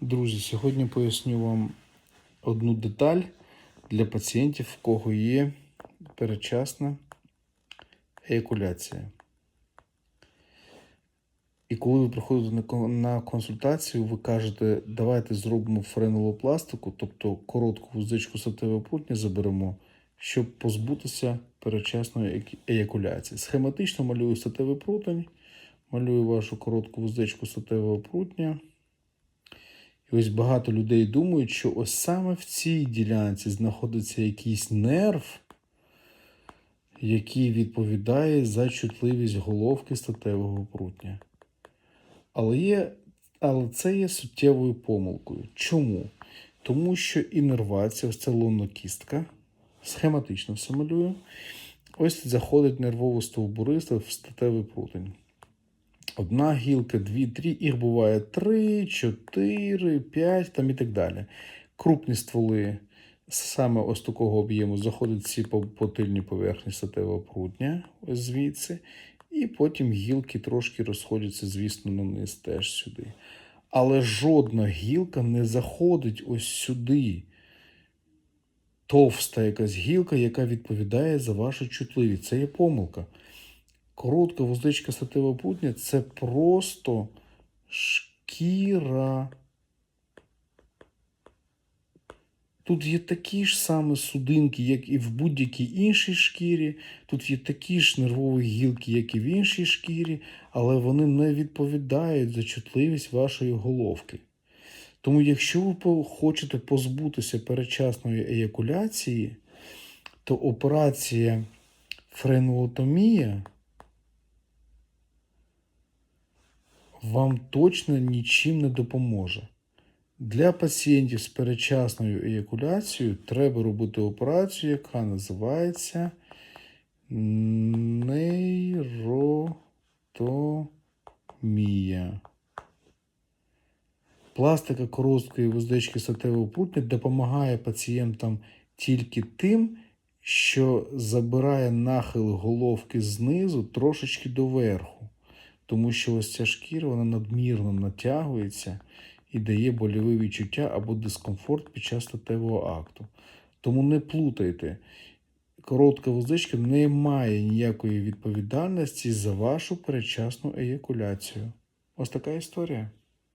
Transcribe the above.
Друзі, сьогодні поясню вам одну деталь для пацієнтів, в кого є передчасна еякуляція. І коли ви приходите на консультацію, ви кажете, давайте зробимо френолопластику, тобто коротку вуздечку сатевого прутня заберемо, щоб позбутися передчасної еякуляції. Схематично малюю статевий прутень, малюю вашу коротку вуздечку статевого прутня. І ось багато людей думають, що ось саме в цій ділянці знаходиться якийсь нерв, який відповідає за чутливість головки статевого прутня. Але, є, але це є суттєвою помилкою. Чому? Тому що інервація, ось це лунна-кістка, схематично все малюю. Ось заходить нервово стовбуриста в статевий прутень. Одна гілка, дві, три, їх буває три, чотири, п'ять там і так далі. Крупні стволи саме ось такого об'єму заходять всі по, тильній поверхні статевого прутня, ось звідси, і потім гілки трошки розходяться, звісно, на низ теж сюди. Але жодна гілка не заходить ось сюди. Товста якась гілка, яка відповідає за вашу чутливість. Це є помилка. Коротка вуздечка статевого прутня це просто шкіра. Тут є такі ж самі судинки, як і в будь-якій іншій шкірі. Тут є такі ж нервові гілки, як і в іншій шкірі, але вони не відповідають за чутливість вашої головки. Тому, якщо ви хочете позбутися передчасної еякуляції, то операція френолотомія вам точно нічим не допоможе. Для пацієнтів з передчасною еякуляцією треба робити операцію, яка називається нейротомія. Пластика короткої вуздечки статевого прутня допомагає пацієнтам тільки тим, що забирає нахил головки знизу трошечки доверху. Тому що ось ця шкіра вона надмірно натягується і дає больове відчуття або дискомфорт під час статевого акту. Тому не плутайте. Коротка вузичка не має ніякої відповідальності за вашу передчасну еякуляцію. Ось така історія.